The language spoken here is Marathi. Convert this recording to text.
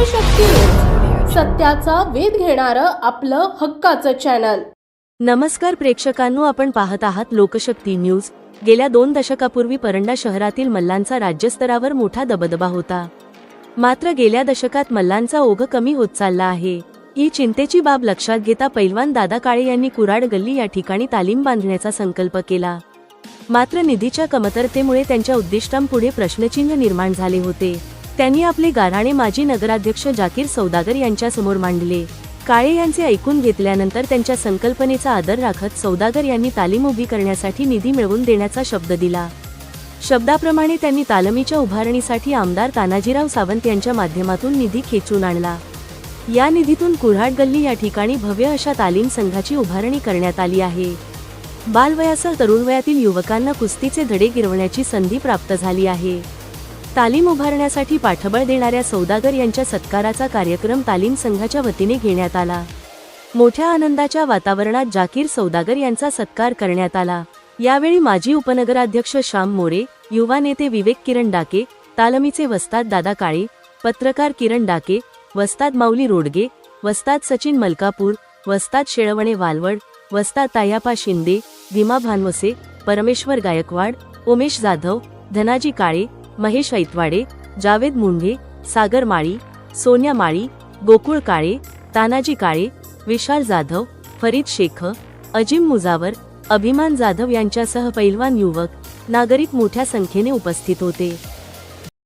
सत्याचा वेध घेणारं आपलं हक्काचं चॅनल नमस्कार प्रेक्षकांनो आपण पाहत आहात लोकशक्ती न्यूज. गेल्या दोन दशकापूर्वी परंडा शहरातील मल्लांचा राज्यस्तरावर मोठा दबदबा होता. मात्र गेल्या दशकात मल्लांचा ओघ कमी होत चालला आहे. ही चिंतेची बाब लक्षात घेता पैलवान दादा काळे यांनी कुराड गल्ली या ठिकाणी तालीम बांधण्याचा संकल्प केला. मात्र निधीच्या कमतरतेमुळे त्यांच्या उद्दिष्टांपुढे प्रश्नचिन्ह निर्माण झाले होते. त्यांनी आपले गाराणे माजी नगराध्यक्ष जाकीर सौदागर यांच्यासमोर मांडले. काळे यांचे ऐकून घेतल्यानंतर त्यांच्या संकल्पनेचा आदर राखत सौदागर यांनी तालीम उभी करण्यासाठी निधी मिळवून देण्याचा शब्द दिला. शब्दाप्रमाणे त्यांनी तालमीच्या उभारणीसाठी आमदार तानाजीराव सावंत यांच्या माध्यमातून निधी खेचून आणला. या निधीतून कुऱ्हाड गल्ली या ठिकाणी भव्य अशा तालीम संघाची उभारणी करण्यात आली आहे. बालवयासह तरुण वयातील युवकांना कुस्तीचे धडे गिरवण्याची संधी प्राप्त झाली आहे. तालीम उभारण्यासाठी पाठबळ देणाऱ्या सौदागर यांच्या सत्काराचा कार्यक्रम तालीम संघाच्या वतीने घेण्यात आला. मोठ्या आनंदाच्या वातावरणात जाकीर सौदागर यांचा सत्कार करण्यात आला. यावेळी माजी उपनगराध्यक्ष श्याम मोरे युवा नेते विवेक किरण डाके तालमीचे वस्ताद दादा काळे पत्रकार किरण डाके वस्ताद माऊली रोडगे वस्ताद सचिन मलकापूर वस्ताद शेळवणे वालवड वस्ताद तायापा शिंदे भीमा भानवसे परमेश्वर गायकवाड उमेश जाधव धनाजी काळे महेश ऐतवाडे जावेद मुंढे सागर माळी सोन्या माळी गोकुळ काळे तानाजी काळे विशाल जाधव फरीद शेख अजिम मुजावर अभिमान जाधव यांच्यासह पैलवान युवक नागरिक मोठ्या संख्येने उपस्थित होते.